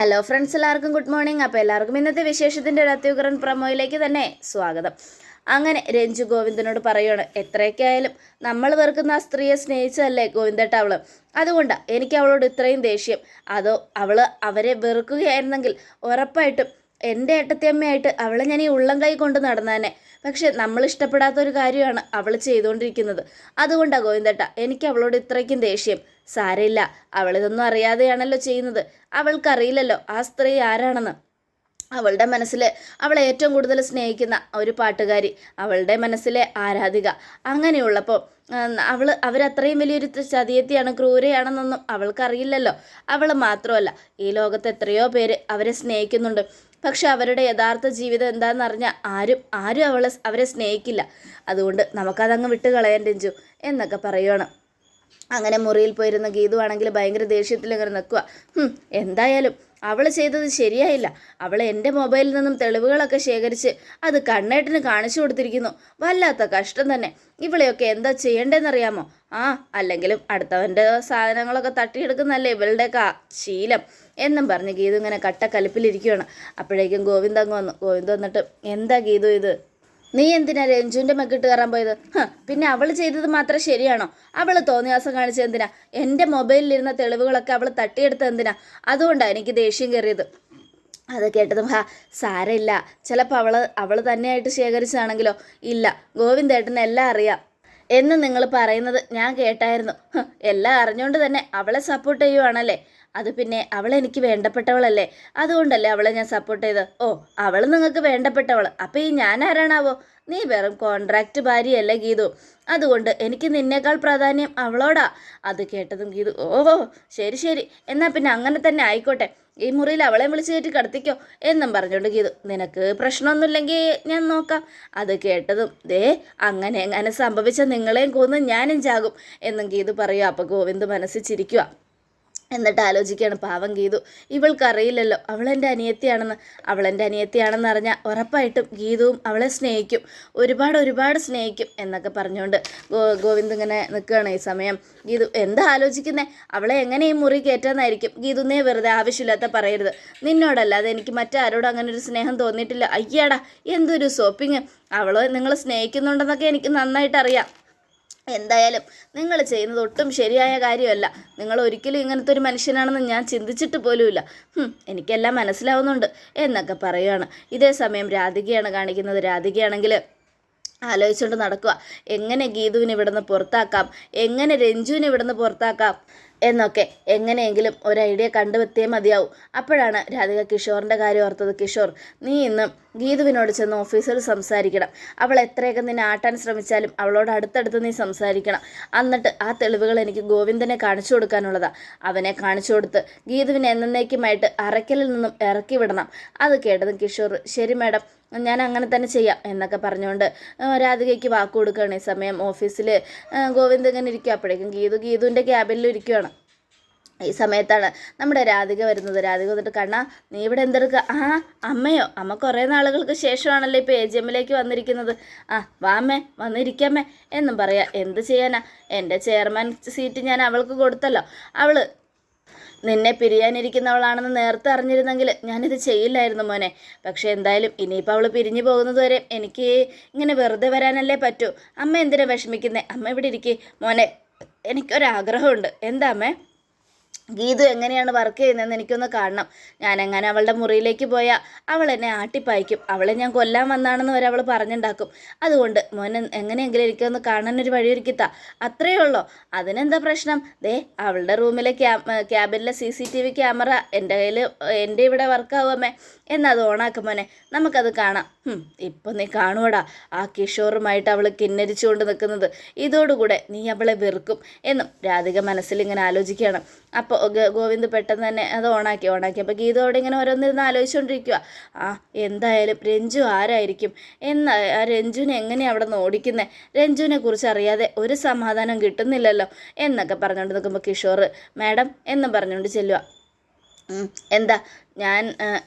Hello friends എല്ലാവർക്കും good morning അപ്പോൾ എല്ലാവർക്കും ഇന്നത്തെ വിശേഷത്തിന്റെ ഒരു അത്യുഗ്രൻ പ്രമോയിലേക്ക് തന്നെ സ്വാഗതം. അങ്ങനെ രഞ്ജു ഗോവിന്ദനോട് പറയുകയാണ് എത്രയൊക്കെ ആയാലും നമ്മൾ വെറുക്കുന്ന ആ സ്ത്രീയെ സ്നേഹിച്ചതല്ലേ ഗോവിന്ദേട്ട അവൾ അതുകൊണ്ടാണ് എനിക്ക് അവളോട് ഇത്രയും ദേഷ്യം. അതോ അവൾ അവരെ വെറുക്കുകയായിരുന്നെങ്കിൽ ഉറപ്പായിട്ടും എന്റെ ഏട്ടത്തിയമ്മയായിട്ട് അവളെ ഞാൻ ഈ ഉള്ളം കൈ കൊണ്ട് നടന്നേനെ. പക്ഷെ നമ്മൾ ഇഷ്ടപ്പെടാത്ത ഒരു കാര്യമാണ് അവൾ ചെയ്തുകൊണ്ടിരിക്കുന്നത്. അതുകൊണ്ടാണ് ഗോവിന്ദട്ട എനിക്ക് അവളോട് ഇത്രയ്ക്കും ദേഷ്യം. സാരമില്ല അവളിതൊന്നും അറിയാതെയാണല്ലോ ചെയ്യുന്നത്. അവൾക്കറിയില്ലല്ലോ ആ സ്ത്രീ ആരാണെന്ന്. അവളുടെ മനസ്സിൽ അവൾ ഏറ്റവും കൂടുതൽ സ്നേഹിക്കുന്ന ഒരു പാട്ടുകാരി അവളുടെ മനസ്സിലെ ആരാധിക. അങ്ങനെയുള്ളപ്പോൾ അവൾ അവരത്രയും വലിയൊരു ചതിയെത്തിയാണ് ക്രൂരയാണെന്നൊന്നും അവൾക്കറിയില്ലല്ലോ. അവൾ മാത്രമല്ല ഈ ലോകത്ത് എത്രയോ പേര് അവരെ സ്നേഹിക്കുന്നുണ്ട്. പക്ഷെ അവരുടെ യഥാർത്ഥ ജീവിതം എന്താണെന്ന് അറിഞ്ഞാൽ ആരും ആരും അവളെ അവരെ സ്നേഹിക്കില്ല. അതുകൊണ്ട് നമുക്കതങ്ങ് വിട്ട് എന്നൊക്കെ പറയുകയാണ് അങ്ങനെ മുറിയിൽ പോയിരുന്ന ഗീതു ആണെങ്കിൽ ഭയങ്കര ദേഷ്യത്തിൽ ഇങ്ങനെ നിൽക്കുക എന്തായാലും അവൾ ചെയ്തത് ശരിയായില്ല. അവൾ എന്റെ മൊബൈലിൽ നിന്നും തെളിവുകളൊക്കെ ശേഖരിച്ച് അത് കണ്ണേട്ടിന് കാണിച്ചു കൊടുത്തിരിക്കുന്നു. വല്ലാത്ത കഷ്ടം തന്നെ. ഇവളെയൊക്കെ എന്താ ചെയ്യേണ്ടതെന്നറിയാമോ? ആ അല്ലെങ്കിലും അടുത്തവന്റെ സാധനങ്ങളൊക്കെ തട്ടിയെടുക്കുന്നല്ലേ ഇവളുടെയൊക്കെ ശീലം എന്നും പറഞ്ഞ് ഗീതു ഇങ്ങനെ കട്ടക്കലിപ്പിലിരിക്കുകയാണ് അപ്പോഴേക്കും ഗോവിന്ദ് അങ്ങ് വന്നു. ഗോവിന്ദ് വന്നിട്ട് എന്താ ഗീതു ഇത്? നീ എന്തിനാ രഞ്ജുവിന്റെ മെക്കിട്ട് കയറാൻ പോയത്? പിന്നെ അവൾ ചെയ്തത് മാത്രം ശരിയാണോ? അവൾ തോന്നിയാസം കാണിച്ചത് എന്തിനാ? എന്റെ മൊബൈലിലിരുന്ന തെളിവുകളൊക്കെ അവൾ തട്ടിയെടുത്തത് എന്തിനാ? അതുകൊണ്ടാണ് എനിക്ക് ദേഷ്യം കയറിയത്. അത് കേട്ടതും ഹാ സാരമില്ല. ചിലപ്പോൾ അവൾ അവൾ തന്നെയായിട്ട് ശേഖരിച്ചാണെങ്കിലോ ഇല്ല ഗോവിന്ദേട്ടന് എല്ലാം അറിയാം. എന്ന് നിങ്ങൾ പറയുന്നത് ഞാൻ കേട്ടായിരുന്നു. എല്ലാം അറിഞ്ഞുകൊണ്ട് തന്നെ അവളെ സപ്പോർട്ട് ചെയ്യുവാണല്ലേ? അത് പിന്നെ അവൾ എനിക്ക് വേണ്ടപ്പെട്ടവളല്ലേ? അതുകൊണ്ടല്ലേ അവളെ ഞാൻ സപ്പോർട്ട് ചെയ്ത് ഓ അവൾ നിങ്ങൾക്ക് വേണ്ടപ്പെട്ടവൾ അപ്പോൾ ഈ ഞാൻ ആരാണാവോ? നീ വെറും കോൺട്രാക്റ്റ് ഭാര്യയല്ലേ ഗീതു. അതുകൊണ്ട് എനിക്ക് നിന്നേക്കാൾ പ്രാധാന്യം അവളോടാ. അത് കേട്ടതും ഗീതു ഓ ശരി ശരി. എന്നാൽ പിന്നെ അങ്ങനെ തന്നെ ആയിക്കോട്ടെ. ഈ മുറിയിൽ അവളെ വിളിച്ച് കയറ്റി കടത്തിക്കോ എന്നും പറഞ്ഞുകൊണ്ട് ഗീതു നിനക്ക് പ്രശ്നമൊന്നുമില്ലെങ്കിൽ ഞാൻ നോക്കാം. അത് കേട്ടതും ദേ അങ്ങനെ എങ്ങനെ സംഭവിച്ച നിങ്ങളെയും കൊന്ന് ഞാനും ചാകും എന്നും ഗീതു പറയുക അപ്പോൾ ഗോവിന്ദ് മനസ്സിൽ ചിരിക്കുക എന്നിട്ട് ആലോചിക്കുകയാണ്. പാവം ഗീതു. ഇവൾക്കറിയില്ലല്ലോ. അവളെന്റെ അനിയത്തിയാണെന്ന്. അവളെന്റെ അനിയത്തിയാണെന്ന് അറിഞ്ഞാൽ ഉറപ്പായിട്ടും ഗീതുവും അവളെ സ്നേഹിക്കും. ഒരുപാട് ഒരുപാട് സ്നേഹിക്കും എന്നൊക്കെ പറഞ്ഞുകൊണ്ട് ഗോ ഗോവിന്ദ് ഇങ്ങനെ നിൽക്കുകയാണ് ഈ സമയം. ഗീതു എന്താ ആലോചിക്കുന്നേ? അവളെ എങ്ങനെ ഈ മുറി കയറ്റാന്നായിരിക്കും. ഗീതു നീ വെറുതെ ആവശ്യമില്ലാത്ത പറയരുത്. നിന്നോടല്ലാതെ എനിക്ക് മറ്റാരോടും അങ്ങനെ ഒരു സ്നേഹം തോന്നിയിട്ടില്ല. അയ്യാടാ എന്തൊരു സോപ്പിങ്. അവളെ നിങ്ങൾ സ്നേഹിക്കുന്നുണ്ടെന്നൊക്കെ എനിക്ക് നന്നായിട്ട് അറിയാം എന്തായാലും നിങ്ങൾ ചെയ്യുന്നത് ഒട്ടും ശരിയായ കാര്യമല്ല. നിങ്ങൾ ഒരിക്കലും ഇങ്ങനത്തെ ഒരു മനുഷ്യനാണെന്ന് ഞാൻ ചിന്തിച്ചിട്ട് പോലുമില്ല. എനിക്കെല്ലാം മനസ്സിലാവുന്നുണ്ട് എന്നൊക്കെ പറയുകയാണ് ഇതേ സമയം രാധികയാണ് കാണിക്കുന്നത്. രാധികയാണെങ്കിൽ ആലോചിച്ചുകൊണ്ട് നടക്കുക എങ്ങനെ ഗീതുവിനെ ഇവിടുന്ന് പുറത്താക്കാം? എങ്ങനെ രഞ്ജുവിനെ ഇവിടുന്ന് പുറത്താക്കാം? എന്നൊക്കെ എങ്ങനെയെങ്കിലും ഒരു ഐഡിയ കണ്ടുവെത്തേ മതിയാവും. അപ്പോഴാണ് രാധിക കിഷോറിന്റെ കാര്യം ഓർത്തത്. കിഷോർ നീ ഇന്ന് ഗീതുവിനോട് ചെന്ന് ഓഫീസിൽ സംസാരിക്കണം. അവൾ എത്രയൊക്കെ നിന്നെ ആട്ടാൻ ശ്രമിച്ചാലും അവളോട് അടുത്തടുത്ത് നീ സംസാരിക്കണം. എന്നിട്ട് ആ തെളിവുകൾ എനിക്ക് ഗോവിന്ദനെ കാണിച്ചു കൊടുക്കാനുള്ളതാണ് അവനെ കാണിച്ചു കൊടുത്ത് ഗീതുവിനെ എന്നേക്കുമായിട്ട് അറയ്ക്കലിൽ നിന്നും ഇറക്കി വിടണം. അത് കേട്ടതും കിഷോർ ശരി മാഡം ഞാൻ അങ്ങനെ തന്നെ ചെയ്യാം എന്നൊക്കെ പറഞ്ഞുകൊണ്ട് രാധികയ്ക്ക് വാക്ക് കൊടുക്കുകയാണ് ഈ സമയം ഓഫീസിൽ ഗോവിന്ദ് ഇങ്ങനെ ഇരിക്കുക അപ്പോഴേക്കും ഗീതു ഗീതുവിന്റെ ക്യാബിനിൽ ഇരിക്കുകയാണ് ഈ സമയത്താണ് നമ്മുടെ രാധിക വരുന്നത്. രാധിക വന്നിട്ട് കണ്ണ നീ ഇവിടെ എന്തെടുക്കുക ആ അമ്മയോ അമ്മ കുറേ നാളുകൾക്ക് ശേഷമാണല്ലോ ഇപ്പോൾ എ ജി എമ്മിലേക്ക് വന്നിരിക്കുന്നത്. ആ വാ അമ്മേ വന്നിരിക്കാമേ എന്നും പറയാം. എന്ത് ചെയ്യാനാ? എന്റെ ചെയർമാൻ സീറ്റ് ഞാൻ അവൾക്ക് കൊടുത്തല്ലോ. അവൾ നിന്നെ പിരിയാനിരിക്കുന്നവളാണെന്ന് നേരത്തെ അറിഞ്ഞിരുന്നെങ്കിൽ ഞാനിത് ചെയ്യില്ലായിരുന്നു മോനെ. പക്ഷേ എന്തായാലും ഇനിയിപ്പോൾ അവൾ പിരിഞ്ഞു പോകുന്നത് വരെ എനിക്ക് ഇങ്ങനെ വെറുതെ വരാനല്ലേ പറ്റൂ. അമ്മ എന്തിനാ വിഷമിക്കുന്നേ? അമ്മ ഇവിടെ ഇരിക്കേ? മോനെ എനിക്കൊരാഗ്രഹമുണ്ട്. എന്താ അമ്മേ? ഗീതു എങ്ങനെയാണ് വർക്ക് ചെയ്യുന്നതെന്ന് എനിക്കൊന്ന് കാണണം. ഞാൻ എങ്ങനെ അവളുടെ മുറിയിലേക്ക് പോയാൽ അവൾ എന്നെ ആട്ടിപ്പായിക്കും. അവളെ ഞാൻ കൊല്ലാൻ വന്നാണെന്ന് വരെ അവൾ പറഞ്ഞുണ്ടാക്കും. അതുകൊണ്ട് മോനെ എങ്ങനെയെങ്കിലും എനിക്കൊന്ന് കാണാനൊരു വഴിയൊരുക്കിത്ത അത്രയേ ഉള്ളൂ. അതിനെന്താ പ്രശ്നം? ദേ അവളുടെ റൂമിലെ ക്യാ ക്യാബിനിലെ C C T V camera എന്റെ കയ്യിൽ എന്റെ ഇവിടെ വർക്കാവുമേ എന്നത് ഓണാക്കും മോനെ. നമുക്കത് കാണാം. ഇപ്പം നീ കാണുവടാ. ആ കിഷോറുമായിട്ട് അവൾ കിന്നരിച്ചുകൊണ്ട് നിൽക്കുന്നത്. ഇതോടുകൂടെ നീ അവളെ വെറുക്കും എന്നും രാധിക മനസ്സിൽ ഇങ്ങനെ ആലോചിക്കുകയാണ്. അപ്പോൾ ഗോവിന്ദ് പെട്ടെന്ന് തന്നെ അത് ഓണാക്കി ഓണാക്കി. അപ്പോൾ ഗീതയോടെ ഇങ്ങനെ ഓരോന്നിരുന്ന് ആലോചിച്ചുകൊണ്ടിരിക്കുക ആ എന്തായാലും രഞ്ജു ആരായിരിക്കും? എന്നാ ആ രഞ്ജുവിനെ എങ്ങനെയാണ് അവിടെ നിന്ന് ഓടിക്കുന്നത് രഞ്ജുവിനെ കുറിച്ച് അറിയാതെ ഒരു സമാധാനം കിട്ടുന്നില്ലല്ലോ എന്നൊക്കെ പറഞ്ഞുകൊണ്ട് നിൽക്കുമ്പോൾ കിഷോർ മാഡം എന്ന് പറഞ്ഞുകൊണ്ട് ചെല്ലുക എന്താ? ഞാൻ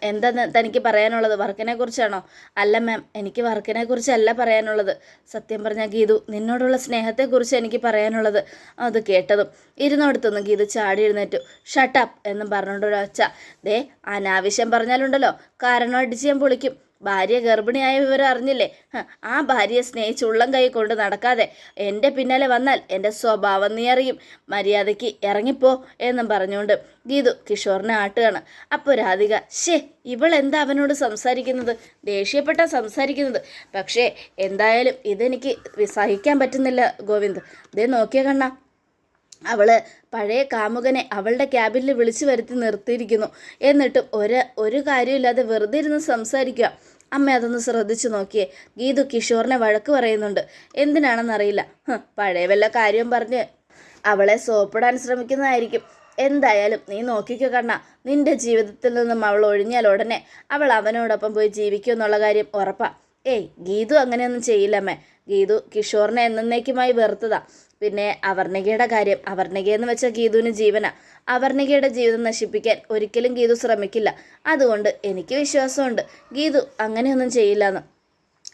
എന്താ തനിക്ക് പറയാനുള്ളത്? വർക്കിനെ കുറിച്ചാണോ? അല്ല മാം എനിക്ക് വർക്കിനെ കുറിച്ചല്ല പറയാനുള്ളത്. സത്യം പറഞ്ഞ ഗീതു നിന്നോടുള്ള സ്നേഹത്തെക്കുറിച്ച് എനിക്ക് പറയാനുള്ളത് അത് കേട്ടതും ഇരുന്നോടത്തുനിന്ന് ഗീതു ചാടി എഴുന്നേറ്റു. ഷട്ടപ്പ് എന്നും പറഞ്ഞുകൊണ്ട് ഒരൊച്ച ദേ അനാവശ്യം പറഞ്ഞാലുണ്ടല്ലോ. കാരണം അടിച്ച് ഞാൻ പൊളിക്കും. ഭാര്യ ഗർഭിണിയായ വിവരം അറിഞ്ഞില്ലേ? ആ ഭാര്യയെ സ്നേഹിച്ച് ഉള്ളം കൈ കൊണ്ട് നടക്കാതെ എന്റെ പിന്നാലെ വന്നാൽ എന്റെ സ്വഭാവം നീ അറിയും. മര്യാദയ്ക്ക് ഇറങ്ങിപ്പോ എന്നും പറഞ്ഞുകൊണ്ട് ഗീതു കിഷോറിനെ ആട്ടുകയാണ്. അപ്പോൾ രാധിക ഷേ ഇവൾ എന്താ അവനോട് സംസാരിക്കുന്നത്? ദേഷ്യപ്പെട്ട സംസാരിക്കുന്നത്. പക്ഷേ എന്തായാലും ഇതെനിക്ക് സഹിക്കാൻ പറ്റുന്നില്ല ഗോവിന്ദ്. ഇതേ നോക്കിയ കണ്ണ. അവൾ പഴയ കാമുകനെ അവളുടെ ക്യാബിനിൽ വിളിച്ചു വരുത്തി നിർത്തിയിരിക്കുന്നു. എന്നിട്ടും ഒരു ഒരു കാര്യമില്ലാതെ വെറുതെ ഇരുന്ന് സംസാരിക്കുക അമ്മ അതൊന്ന് ശ്രദ്ധിച്ചു നോക്കിയേ. ഗീതു കിഷോറിനെ വഴക്ക് പറയുന്നുണ്ട്. എന്തിനാണെന്നറിയില്ല. പഴയ വല്ല കാര്യം പറഞ്ഞ് അവളെ സോപ്പിടാൻ ശ്രമിക്കുന്നതായിരിക്കും. എന്തായാലും നീ നോക്കിക്കോ കണ്ണ. നിന്റെ ജീവിതത്തിൽ നിന്നും അവൾ ഒഴിഞ്ഞാൽ ഉടനെ അവൾ അവനോടൊപ്പം പോയി ജീവിക്കും എന്നുള്ള കാര്യം ഉറപ്പാ. ഏയ് ഗീതു അങ്ങനെയൊന്നും ചെയ്യില്ലമ്മേ ഗീതു കിഷോറിനെ എന്നേക്കുമായി വെറുത്തതാ. പിന്നെ അവർണികയുടെ കാര്യം അവർണിക എന്ന് വെച്ചാൽ ഗീതുവിന് ജീവന. അവർണികയുടെ ജീവിതം നശിപ്പിക്കാൻ ഒരിക്കലും ഗീതു ശ്രമിക്കില്ല. അതുകൊണ്ട് എനിക്ക് വിശ്വാസമുണ്ട്. ഗീതു അങ്ങനെയൊന്നും ചെയ്യില്ലെന്ന്.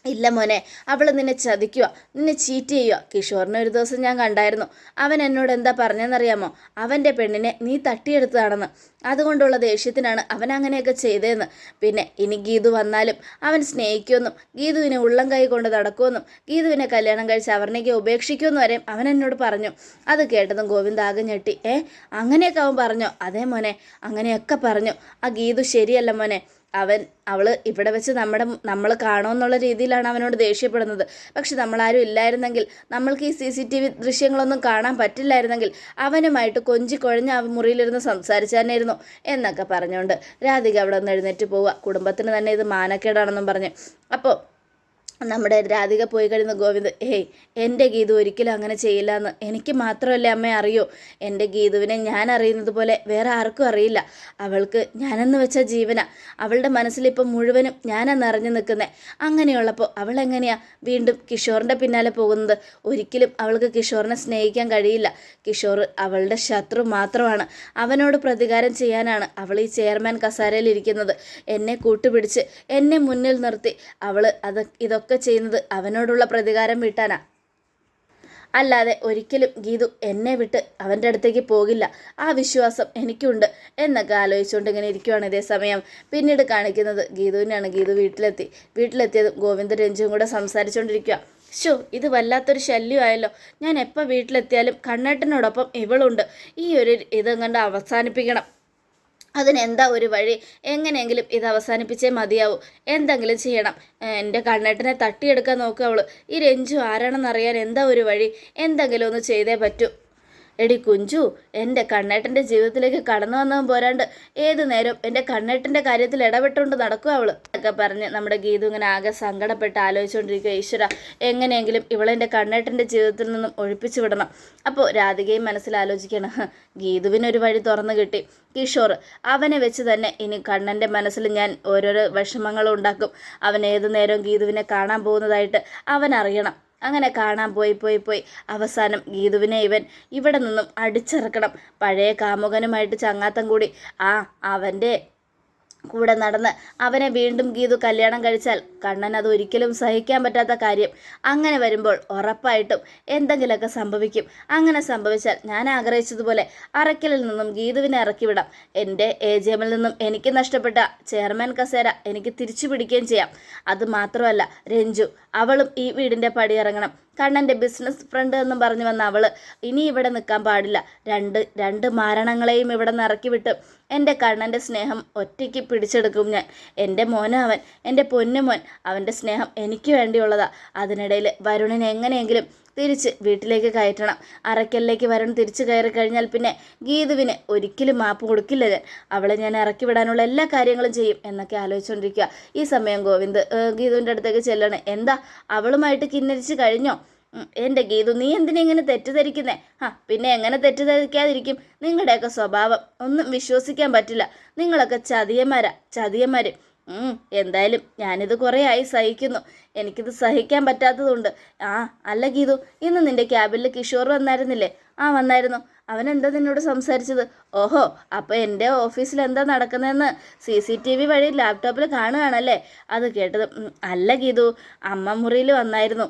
ഇല്ല മോനെ അവൾ നിന്നെ ചതിക്കുക നിന്നെ ചീറ്റ് ചെയ്യുക കിഷോറിനെ ഒരു ദിവസം ഞാൻ കണ്ടായിരുന്നു. അവൻ എന്നോട് എന്താ പറഞ്ഞെന്നറിയാമോ? അവന്റെ പെണ്ണിനെ നീ തട്ടിയെടുത്തതാണെന്ന്. അതുകൊണ്ടുള്ള ദേഷ്യത്തിനാണ് അവൻ അങ്ങനെയൊക്കെ ചെയ്തതെന്ന്. പിന്നെ ഇനി ഗീതു വന്നാലും അവൻ സ്നേഹിക്കുമെന്നും ഗീതുവിനെ ഉള്ളം കൈ കൊണ്ട് നടക്കുമെന്നും ഗീതുവിനെ കല്യാണം കഴിച്ച് അവർണയ്ക്ക് ഉപേക്ഷിക്കുമെന്ന് വരെ അവൻ എന്നോട് പറഞ്ഞു. അത് കേട്ടതും ഗോവിന്ദ് ആകെ ഞെട്ടി. ഏ അങ്ങനെയൊക്കെ അവൻ പറഞ്ഞോ? അതേ മോനെ അങ്ങനെയൊക്കെ പറഞ്ഞു. ആ ഗീതു ശരിയല്ല മോനെ. അവൻ അവൾ ഇവിടെ വെച്ച് നമ്മുടെ നമ്മൾ കാണുമെന്നുള്ള രീതിയിലാണ് അവനോട് ദേഷ്യപ്പെടുന്നത്. പക്ഷെ നമ്മളാരും ഇല്ലായിരുന്നെങ്കിൽ നമ്മൾക്ക് ഈ സി സി ടി വി ദൃശ്യങ്ങളൊന്നും കാണാൻ പറ്റില്ലായിരുന്നെങ്കിൽ അവനുമായിട്ട് കൊഞ്ചി കുഴഞ്ഞ് അവൻ മുറിയിലിരുന്ന് സംസാരിച്ചാനായിരുന്നു എന്നൊക്കെ പറഞ്ഞുകൊണ്ട് രാധിക അവിടെ നിന്ന് എഴുന്നേറ്റ് പോവുക. കുടുംബത്തിന് തന്നെ ഇത് മാനക്കേടാണെന്നും പറഞ്ഞ്. അപ്പോൾ നമ്മുടെ രാധിക പോയി കഴിയുന്ന ഗോവിന്ദ് ഏയ് എന്റെ ഗീതു ഒരിക്കലും അങ്ങനെ ചെയ്യില്ല എന്ന് എനിക്ക് മാത്രമല്ല അമ്മ അറിയൂ. എന്റെ ഗീതുവിനെ ഞാൻ അറിയുന്നത് പോലെ വേറെ ആർക്കും അറിയില്ല. അവൾക്ക് ഞാനെന്ന് വെച്ച ജീവന. അവളുടെ മനസ്സിലിപ്പം മുഴുവനും ഞാനെന്ന് അറിഞ്ഞു നിൽക്കുന്നത് അങ്ങനെയുള്ളപ്പോൾ അവൾ എങ്ങനെയാ വീണ്ടും കിഷോറിന്റെ പിന്നാലെ പോകുന്നത്? ഒരിക്കലും അവൾക്ക് കിഷോറിനെ സ്നേഹിക്കാൻ കഴിയില്ല. കിഷോർ അവളുടെ ശത്രു മാത്രമാണ്. അവനോട് പ്രതികാരം ചെയ്യാനാണ് അവൾ ഈ ചെയർമാൻ കസാരയിൽ ഇരിക്കുന്നത്. എന്നെ കൂട്ടുപിടിച്ച് എന്നെ മുന്നിൽ നിർത്തി. അവൾ അത് ഇതൊക്കെ ചെയ്യുന്നത് അവനോടുള്ള പ്രതികാരം വീട്ടാനാ. അല്ലാതെ ഒരിക്കലും ഗീതു എന്നെ വിട്ട് അവന്റെ അടുത്തേക്ക് പോകില്ല. ആ വിശ്വാസം എനിക്കുണ്ട് എന്നൊക്കെ ആലോചിച്ചുകൊണ്ട് ഇങ്ങനെ ഇരിക്കുവാണ് ഇതേ സമയം. പിന്നീട് കാണിക്കുന്നത് ഗീതുവിനെയാണ്. ഗീതു വീട്ടിലെത്തി. വീട്ടിലെത്തിയതും ഗോവിന്ദ രഞ്ജുവും കൂടെ സംസാരിച്ചുകൊണ്ടിരിക്കുക ഷോ ഇത് വല്ലാത്തൊരു ശല്യമായല്ലോ. ഞാൻ എപ്പോൾ വീട്ടിലെത്തിയാലും കണ്ണേട്ടനോടൊപ്പം ഇവളുണ്ട്. ഈ ഒരു ഇതും കണ്ട് അവസാനിപ്പിക്കണം. അതിനെന്താ ഒരു വഴി? എങ്ങനെയെങ്കിലും ഇത് അവസാനിപ്പിച്ചേ മതിയാവൂ. എന്തെങ്കിലും ചെയ്യണം. എന്റെ കണ്ണേട്ടനെ തട്ടിയെടുക്കാൻ നോക്കുക അവൾ ഈ രഞ്ജു ആരാണെന്ന് അറിയാൻ എന്താ ഒരു വഴി? എന്തെങ്കിലും ഒന്ന് ചെയ്തേ പറ്റൂ. എടി കുഞ്ചു എന്റെ കണ്ണേട്ടന്റെ ജീവിതത്തിലേക്ക് കടന്നു വന്നവൻ പോരാണ്ട് ഏത് നേരം എന്റെ കണ്ണേട്ടന്റെ കാര്യത്തിൽ ഇടപെട്ടുകൊണ്ട് നടക്കുക അവൾ? ഒക്കെ പറഞ്ഞ് നമ്മുടെ ഗീതു ഇങ്ങനെ ആകെ സങ്കടപ്പെട്ട് ആലോചിച്ചുകൊണ്ടിരിക്കുക ഈശ്വര എങ്ങനെയെങ്കിലും ഇവളെന്റെ കണ്ണേട്ടന്റെ ജീവിതത്തിൽ നിന്നും ഒഴിപ്പിച്ചു വിടണം. അപ്പോൾ രാധികയും മനസ്സിൽ ആലോചിക്കണം "ഹ്, ഗീതുവിനൊരു വഴി തുറന്നു കിട്ടി. കിഷോർ അവനെ വെച്ച് തന്നെ ഇനി കണ്ണന്റെ മനസ്സിൽ ഞാൻ ഓരോരോ വിഷമങ്ങളും ഉണ്ടാക്കും. അവൻ ഏതു നേരവും ഗീതുവിനെ കാണാൻ പോകുന്നതായിട്ട് അവൻ അറിയണം. അങ്ങനെ കാണാൻ പോയി പോയി പോയി. അവസാനം ഗീതുവിനെ ഇവൻ ഇവിടെ നിന്നും അടിച്ചിറക്കണം. പഴയ കാമുകനുമായിട്ട് ചങ്ങാത്തം കൂടി. ആ അവന്റെ കൂടെ നടന്ന് അവനെ വീണ്ടും ഗീതു കല്യാണം കഴിച്ചാൽ കണ്ണൻ അത് ഒരിക്കലും സഹിക്കാൻ പറ്റാത്ത കാര്യം. അങ്ങനെ വരുമ്പോൾ ഉറപ്പായിട്ടും എന്തെങ്കിലുമൊക്കെ സംഭവിക്കും. അങ്ങനെ സംഭവിച്ചാൽ ഞാൻ ആഗ്രഹിച്ചതുപോലെ അറക്കലിൽ നിന്നും ഗീതുവിനെ ഇറക്കിവിടാം. എന്റെ എ നിന്നും എനിക്ക് നഷ്ടപ്പെട്ട ചെയർമാൻ കസേര എനിക്ക് തിരിച്ചു പിടിക്കുകയും ചെയ്യാം. അത് മാത്രമല്ല രഞ്ജു അവളും ഈ വീടിന്റെ പടിയിറങ്ങണം. കണ്ണന്റെ ബിസിനസ് ഫ്രണ്ട് എന്ന് പറഞ്ഞു വന്ന അവൾ ഇനി ഇവിടെ നിൽക്കാൻ പാടില്ല. രണ്ട് രണ്ട് മരണങ്ങളെയും ഇവിടെ നിന്ന് ഇറക്കി വിട്ട് എന്റെ കണ്ണന്റെ സ്നേഹം ഒറ്റയ്ക്ക് പിടിച്ചെടുക്കും ഞാൻ. എന്റെ മോന അവൻ എന്റെ പൊന്നു മോൻ അവന്റെ സ്നേഹം എനിക്ക് വേണ്ടിയുള്ളതാ. അതിനിടയിൽ വരുണൻ എങ്ങനെയെങ്കിലും തിരിച്ച് വീട്ടിലേക്ക് കയറ്റണം. അറയ്ക്കലിലേക്ക് വരണം തിരിച്ചു കയറി കഴിഞ്ഞാൽ പിന്നെ ഗീതുവിന് ഒരിക്കലും മാപ്പ് കൊടുക്കില്ല. ഞാൻ അവളെ ഞാൻ ഇറക്കി വിടാനുള്ള എല്ലാ കാര്യങ്ങളും ചെയ്യും എന്നൊക്കെ ആലോചിച്ചുകൊണ്ടിരിക്കുക. ഈ സമയം ഗോവിന്ദ് ഗീതുവിന്റെ അടുത്തേക്ക് ചെല്ലണം. എന്താ? അവളുമായിട്ട് കിന്നരിച്ച് കഴിഞ്ഞോ? എന്റെ ഗീതു നീ എന്തിനാ ഇങ്ങനെ തെറ്റിദ്ധരിക്കുന്നേ? ആ പിന്നെ എങ്ങനെ തെറ്റിദ്ധരിക്കാതിരിക്കും? നിങ്ങളുടെയൊക്കെ സ്വഭാവം ഒന്നും വിശ്വസിക്കാൻ പറ്റില്ല. നിങ്ങളൊക്കെ ചതിയന്മാരാ ഉം, എന്തായാലും ഞാനിത് കുറേ ആയി സഹിക്കുന്നു. എനിക്കിത് സഹിക്കാൻ പറ്റാത്തതുകൊണ്ട്. ആ അല്ല ഗീതു ഇന്ന് നിന്റെ ക്യാബിനിൽ കിഷോർ വന്നായിരുന്നില്ലേ? ആ വന്നായിരുന്നു. അവൻ എന്താ നിന്നോട് സംസാരിച്ചത്? ഓഹോ അപ്പോൾ എന്റെ ഓഫീസിൽ എന്താ നടക്കുന്നതെന്ന് സി സി ടി വി വഴി ലാപ്ടോപ്പിൽ കാണുകയാണല്ലേ? അത് കേട്ടത് അല്ല ഗീതു അമ്മ മുറിയിൽ വന്നായിരുന്നു.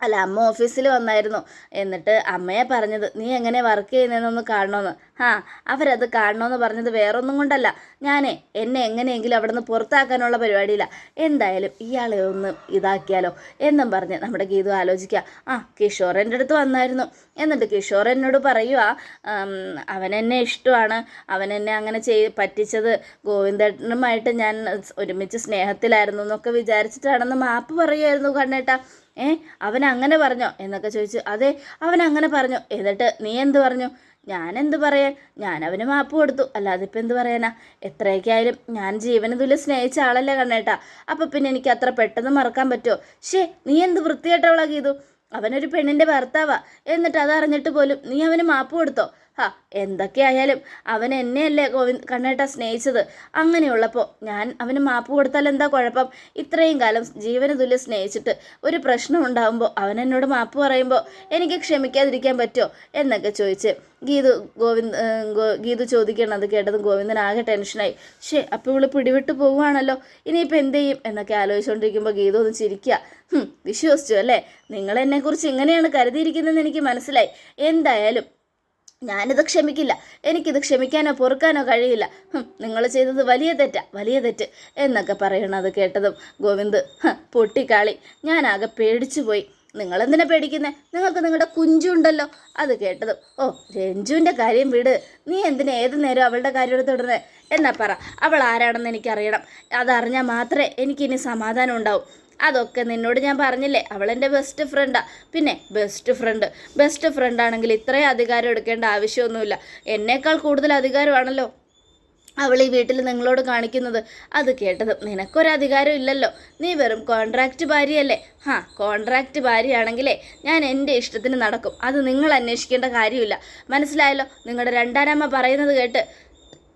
അല്ല അമ്മ ഓഫീസിൽ വന്നായിരുന്നു. എന്നിട്ട് അമ്മയെ പറഞ്ഞത് നീ എങ്ങനെ വർക്ക് ചെയ്യുന്നതെന്നൊന്ന് കാണണമെന്ന് ആ അവരത് കാണണമെന്ന് പറഞ്ഞത് വേറൊന്നും കൊണ്ടല്ല. ഞാനേ എന്നെ എങ്ങനെയെങ്കിലും അവിടെ നിന്ന് പുറത്താക്കാനുള്ള പരിപാടിയില്ല എന്തായാലും ഇയാളെ ഒന്ന് ഇതാക്കിയാലോ? എന്നും പറഞ്ഞ് നമ്മുടെ ഗീതു ആലോചിക്കുക ആ കിഷോർ എന്റെ അടുത്ത് വന്നായിരുന്നു. എന്നിട്ട് കിഷോർ എന്നോട് പറയുക അവൻ എന്നെ ഇഷ്ടമാണ്. അവൻ എന്നെ അങ്ങനെ ചെയ് പറ്റിച്ചത് ഗോവിന്ദേട്ടനുമായിട്ട് ഞാൻ ഒരുമിച്ച് സ്നേഹത്തിലായിരുന്നു എന്നൊക്കെ വിചാരിച്ചിട്ടാണെന്ന് മാപ്പ് പറയുമായിരുന്നു കണ്ണേട്ട. ഏ അവൻ അങ്ങനെ പറഞ്ഞോ? എന്നൊക്കെ ചോദിച്ചു. അതെ അവൻ അങ്ങനെ പറഞ്ഞു? എന്നിട്ട് നീ എന്ത് പറഞ്ഞു? ഞാൻ എന്ത് പറയാൻ? ഞാൻ അവന് മാപ്പ് കൊടുത്തു. അല്ലാതെ ഇപ്പം എന്ത് പറയാനാ? എത്രയൊക്കെയായാലും ഞാൻ ജീവന സ്നേഹിച്ച ആളല്ലേ കണ്ണേട്ടാ. അപ്പം പിന്നെ എനിക്ക് അത്ര പെട്ടെന്ന് മറക്കാൻ പറ്റുമോ ഷേ നീ എന്ത് വൃത്തികെട്ടവളാ ചെയ്തു അവനൊരു പെണ്ണിന്റെ ഭർത്താവാ. എന്നിട്ട് അതറിഞ്ഞിട്ട് പോലും നീ അവന് മാപ്പ് കൊടുത്തോ? ഹാ എന്തൊക്കെയായാലും അവൻ എന്നെയല്ലേ ഗോവിന്ദ് കണ്ണേട്ട സ്നേഹിച്ചത്. അങ്ങനെയുള്ളപ്പോൾ ഞാൻ അവന് മാപ്പ് കൊടുത്താൽ എന്താ കുഴപ്പം? ഇത്രയും കാലം ജീവന തുല്യം സ്നേഹിച്ചിട്ട് ഒരു പ്രശ്നം ഉണ്ടാകുമ്പോൾ അവൻ എന്നോട് മാപ്പ് പറയുമ്പോൾ എനിക്ക് ക്ഷമിക്കാതിരിക്കാൻ പറ്റുമോ? എന്നൊക്കെ ചോദിച്ച് ഗീതു ഗോവിന്ദ് ഗീതു ചോദിക്കണത് കേട്ടതും ഗോവിന്ദൻ ആകെ ടെൻഷനായി ഷേ അപ്പോൾ ഇവൾ പിടിവിട്ട് പോവുകയാണല്ലോ. ഇനിയിപ്പോൾ എന്ത് ചെയ്യും? എന്നൊക്കെ ആലോചിച്ചുകൊണ്ടിരിക്കുമ്പോൾ ഗീതു ഒന്ന് ചിരിക്കുക വിശ്വസിച്ചു അല്ലേ? നിങ്ങൾ എന്നെക്കുറിച്ച് ഇങ്ങനെയാണ് കരുതിയിരിക്കുന്നതെന്ന് എനിക്ക് മനസ്സിലായി. എന്തായാലും ഞാനിത് ക്ഷമിക്കില്ല. എനിക്കിത് ക്ഷമിക്കാനോ പൊറുക്കാനോ കഴിയില്ല. നിങ്ങൾ ചെയ്തത് വലിയ തെറ്റാ വലിയ തെറ്റ് എന്നൊക്കെ പറയണത് കേട്ടതും. ഗോവിന്ദ് "ഹ, പൊട്ടിക്കാളി. ഞാനാകെ പേടിച്ചു പോയി നിങ്ങളെന്തിനാ പേടിക്കുന്നത് നിങ്ങൾക്ക് നിങ്ങളുടെ കുഞ്ചുണ്ടല്ലോ അത് കേട്ടതും ഓ രഞ്ജുവിന്റെ കാര്യം വിട്. നീ എന്തിനാ ഏത് നേരം അവളുടെ കാര്യം എടുത്തിടുന്നത് എന്നാ പറ. അവൾ ആരാണെന്ന് എനിക്കറിയണം. അതറിഞ്ഞാൽ മാത്രമേ എനിക്കിനി സമാധാനം ഉണ്ടാവും. അതൊക്കെ നിന്നോട് ഞാൻ പറഞ്ഞില്ലേ? അവൾ എന്റെ ബെസ്റ്റ് ഫ്രണ്ടാ പിന്നെ ബെസ്റ്റ് ഫ്രണ്ട് ബെസ്റ്റ് ഫ്രണ്ട് ആണെങ്കിൽ ഇത്രയും അധികാരം എടുക്കേണ്ട ആവശ്യമൊന്നുമില്ല. എന്നേക്കാൾ കൂടുതൽ അധികാരമാണല്ലോ അവൾ ഈ വീട്ടിൽ നിങ്ങളോട് കാണിക്കുന്നത്. അത് കേട്ടത് നിനക്കൊരധികാരം ഇല്ലല്ലോ. നീ വെറും കോൺട്രാക്റ്റ് ഭാര്യയല്ലേ? ഹാ കോൺട്രാക്റ്റ് ഭാര്യയാണെങ്കിലേ ഞാൻ എന്റെ ഇഷ്ടത്തിന് നടക്കും. അത് നിങ്ങൾ അന്വേഷിക്കേണ്ട കാര്യമില്ല. മനസ്സിലായല്ലോ? നിങ്ങളുടെ രണ്ടാനമ്മ പറയുന്നത് കേട്ട്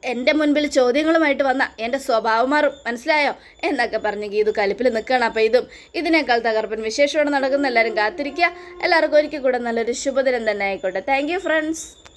എന്റെ മുൻപിൽ ചോദ്യങ്ങളുമായിട്ട് വന്ന എന്റെ സ്വഭാവം മാറും. മനസ്സിലായോ? എന്നൊക്കെ പറഞ്ഞ് ഗീതു കലിപ്പിൽ നിൽക്കുകയാണ്. അപ്പോൾ ഇതും ഇതിനേക്കാൾ തകർപ്പൻ വിശേഷമാണ് നടക്കുന്ന എല്ലാവരും കാത്തിരിക്കുക. എല്ലാവർക്കും ഒരിക്കൽ കൂടെ നല്ലൊരു ശുഭദിനം തന്നെ ആയിക്കോട്ടെ. Thank friends